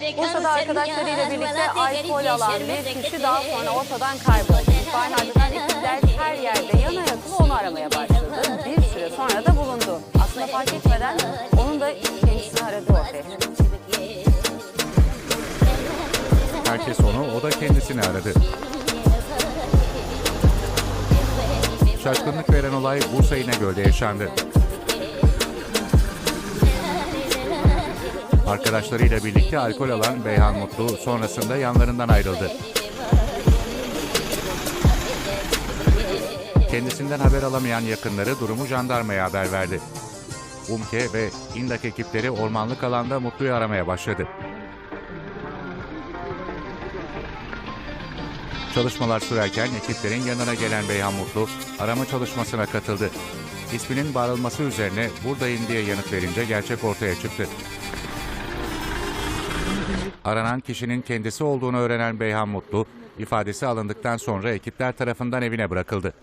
Bursa'da arkadaşlarıyla birlikte alkol alan bir kişi daha sonra ortadan kayboldu. İhbarın ardından ekipler her yerde yana yatılı onu aramaya başladı. Bir süre sonra da bulundu. Aslında fark etmeden onun da kendisini aradığı ortaya. Herkes onu, o da kendisini aradı. Şaşkınlık veren olay Bursa İnegöl'de yaşandı. Arkadaşlarıyla birlikte alkol alan Beyhan Mutlu sonrasında yanlarından ayrıldı. Kendisinden haber alamayan yakınları durumu jandarmaya haber verdi. UMKE ve İNDAK ekipleri ormanlık alanda Mutlu'yu aramaya başladı. Çalışmalar sürerken ekiplerin yanına gelen Beyhan Mutlu arama çalışmasına katıldı. İsminin bağırılması üzerine buradayım diye yanıt verince gerçek ortaya çıktı. Aranan kişinin kendisi olduğunu öğrenen Beyhan Mutlu, ifadesi alındıktan sonra ekipler tarafından evine bırakıldı.